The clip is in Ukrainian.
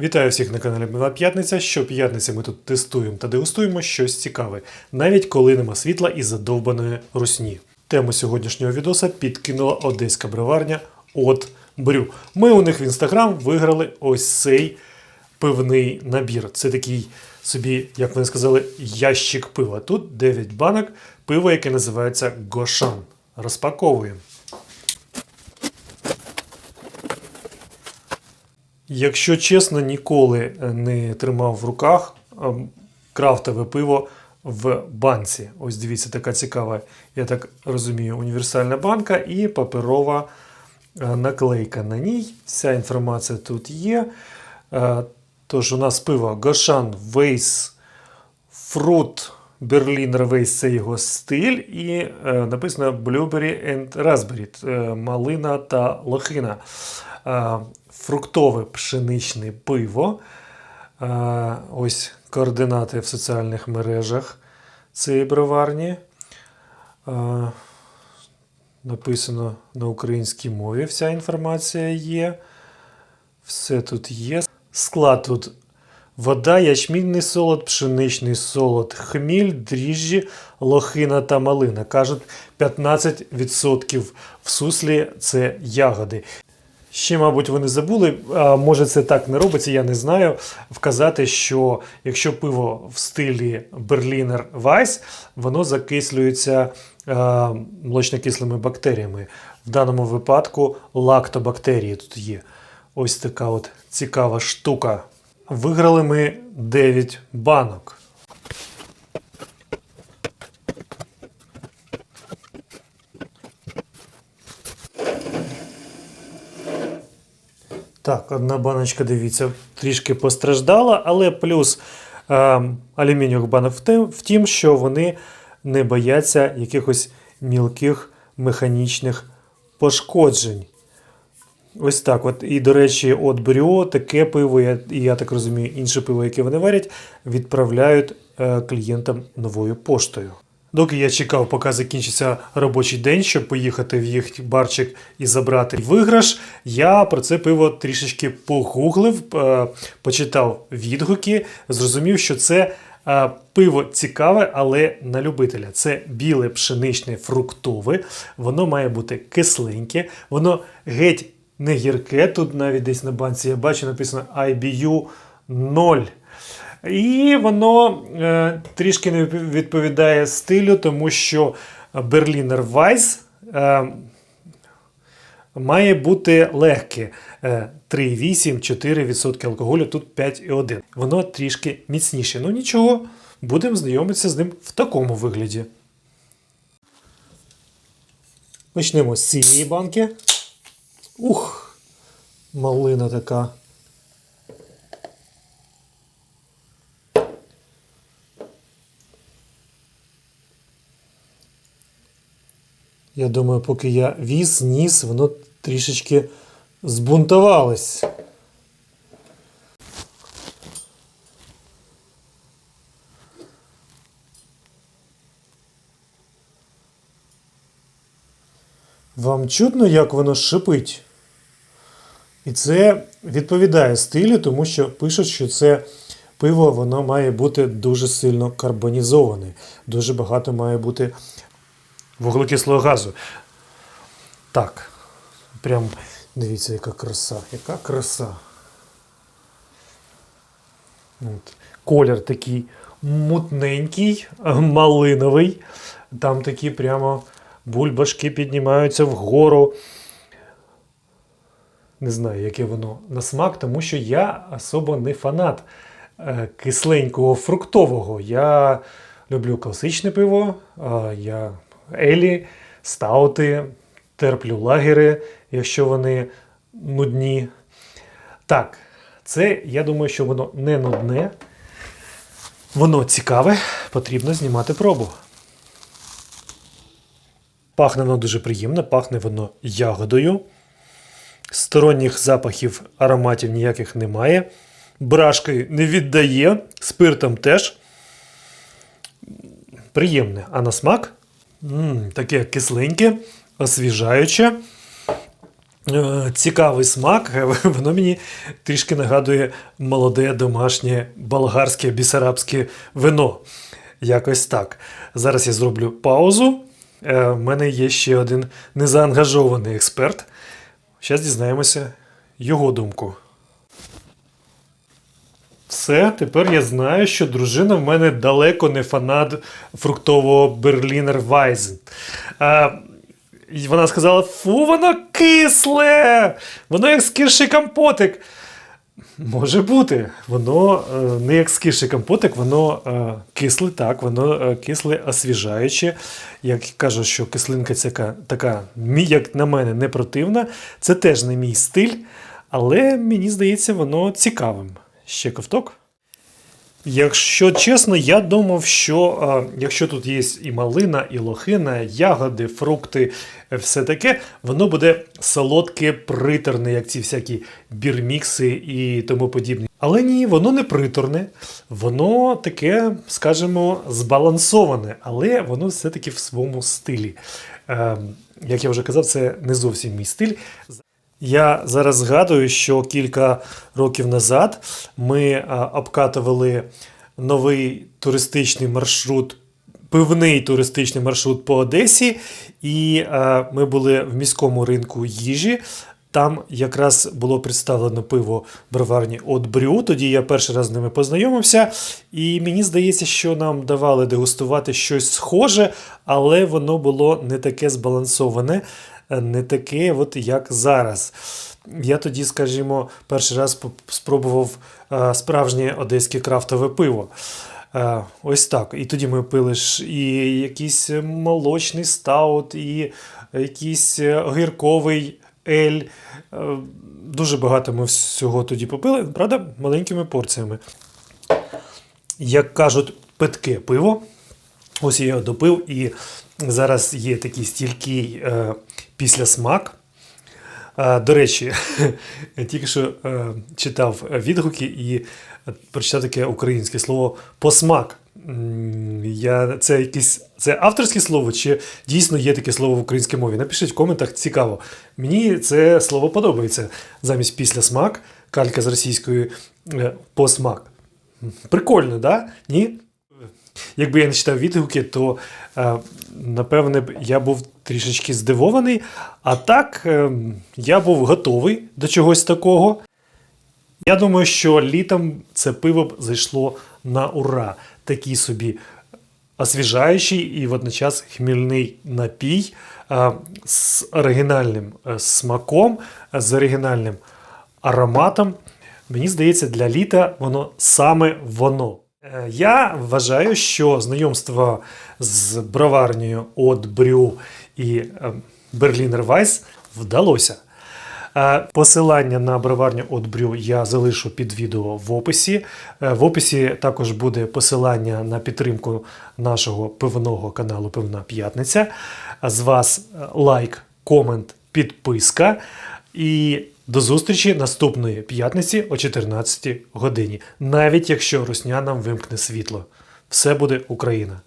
Вітаю всіх на каналі Мила П'ятниця. Щоп'ятниці ми тут тестуємо та дегустуємо щось цікаве, навіть коли нема світла і задовбаної русні. Тему сьогоднішнього відоса підкинула одеська броварня от Брю. Ми у них в інстаграм виграли ось цей пивний набір. Це такий собі, як вони сказали, ящик пива. Тут 9 банок пива, яке називається Гошан. Розпаковуємо. Якщо чесно, ніколи не тримав в руках крафтове пиво в банці. Ось дивіться, така цікава, я так розумію, універсальна банка і паперова е, наклейка на ній. Вся інформація тут є. Е, Тож у нас пиво Гошан Вейс Фрут Берлінер Вейс це його стиль, і е, написано Blueberry and Raspberry, е, малина та лохина. Фруктове пшеничне пиво. Е, ось координати в соціальних мережах цієї броварні. Е, написано на українській мові вся інформація є. Все тут є. Склад тут вода, ячмінний солод, пшеничний солод, хміль, дріжджі, лохина та малина. Кажуть, 15% в суслі це ягоди. Ще, мабуть, вони забули, а може це так не робиться, я не знаю. Вказати, що якщо пиво в стилі Berliner Weiss, воно закислюється молочнокислими бактеріями. В даному випадку лактобактерії тут є. Ось така от цікава штука. Виграли ми 9 банок. Так, одна баночка, дивіться, трішки постраждала, але плюс е, алюмінієвих банок в тим, в тім, що вони не бояться якихось мілких механічних пошкоджень. Ось так. от. І, до речі, от Бріо таке пиво, і я так розумію, інше пиво, яке вони варять, відправляють е, клієнтам новою поштою. Доки я чекав, поки закінчиться робочий день, щоб поїхати в їх барчик і забрати виграш, я про це пиво трішечки погуглив, е, почитав відгуки, зрозумів, що це е, пиво цікаве, але на любителя. Це біле пшеничне фруктове, воно має бути кисленьке, воно геть не гірке. Тут навіть десь на банці я бачу написано IBU 0. І воно е, трішки не відповідає стилю, тому що Berliner Weiss е, має бути легке. Е, 3,8-4% алкоголю, тут 5,1. Воно трішки міцніше. Ну нічого, будемо знайомитися з ним в такому вигляді. Почнемо з цієї банки. Ух, малина така. Я думаю, поки я віз, ніс, воно трішечки збунтувалось. Вам чутно, як воно шипить? І це відповідає стилю, тому що пишуть, що це пиво воно має бути дуже сильно карбонізоване. Дуже багато має бути вуглекислого газу. Так. Прям дивіться, яка краса. Яка краса. От. Колір такий мутненький, малиновий. Там такі прямо бульбашки піднімаються вгору. Не знаю, яке воно на смак, тому що я особо не фанат е, кисленького фруктового. Я люблю класичне пиво, я елі, стаути, терплю лагери, якщо вони нудні. Так, це я думаю, що воно не нудне. Воно цікаве, потрібно знімати пробу. Пахне воно дуже приємно, пахне воно ягодою. Сторонніх запахів ароматів ніяких немає. Брашкою не віддає, спиртом теж. Приємне. А на смак? М таке кисленьке, освіжаюче. е, цікавий смак. Воно мені трішки нагадує молоде домашнє болгарське бісарабське вино. Якось так. Зараз я зроблю паузу. Е, У мене є ще один незаангажований експерт. Зараз дізнаємося його думку. Все, тепер я знаю, що дружина в мене далеко не фанат фруктового Берлінер Вайзен. Вона сказала: фу, воно кисле! Воно як скірший компотик. Може бути, воно е, не як скірший компотик, воно е, кисле, так, воно е, кисле, освіжаюче. Як кажуть, що кислинка ця така, як на мене, не противна. Це теж не мій стиль, але мені здається, воно цікавим. Ще ковток. Якщо чесно, я думав, що е, якщо тут є і малина, і лохина, ягоди, фрукти, все таке, воно буде солодке, приторне, як ці всякі бірмікси і тому подібне. Але ні, воно не приторне, воно таке, скажімо, збалансоване, але воно все-таки в своєму стилі. Е, як я вже казав, це не зовсім мій стиль. Я зараз згадую, що кілька років назад ми обкатували новий туристичний маршрут, пивний туристичний маршрут по Одесі, і ми були в міському ринку їжі. Там якраз було представлено пиво броварні от Брю. Тоді я перший раз з ними познайомився, і мені здається, що нам давали дегустувати щось схоже, але воно було не таке збалансоване, не таке, от як зараз. Я тоді, скажімо, перший раз спробував е, справжнє одеське крафтове пиво. Е, Ось так. І тоді ми пили ж і якийсь молочний стаут, і якийсь огірковий ель. Е, Дуже багато ми всього тоді попили, правда, маленькими порціями. Як кажуть, питке пиво. Ось я його допив, і зараз є такий стілький е, післясмак. Е, до речі, тільки що е, читав відгуки і прочитав таке українське слово посмак. Я, це якесь це авторське слово, чи дійсно є таке слово в українській мові? Напишіть в коментах, цікаво. Мені це слово подобається. Замість післясмак, калька з російської е, посмак. Прикольно, да? Ні? Якби я не читав відгуки, то е, напевне я був трішечки здивований. А так, е, я був готовий до чогось такого. Я думаю, що літом це пиво б зайшло на ура. Такий собі освіжаючий і водночас хмільний напій е, з оригінальним смаком, з оригінальним ароматом. Мені здається, для літа воно саме воно. Е, Я вважаю, що знайомство з броварнею от Брю і е, Берлінер Вайс вдалося. Е, Посилання на броварню от Брю я залишу під відео в описі. В описі також буде посилання на підтримку нашого пивного каналу Пивна П'ятниця. З вас лайк, комент, підписка. І до зустрічі наступної п'ятниці о 14 годині. Навіть якщо Русня нам вимкне світло. Все буде Україна!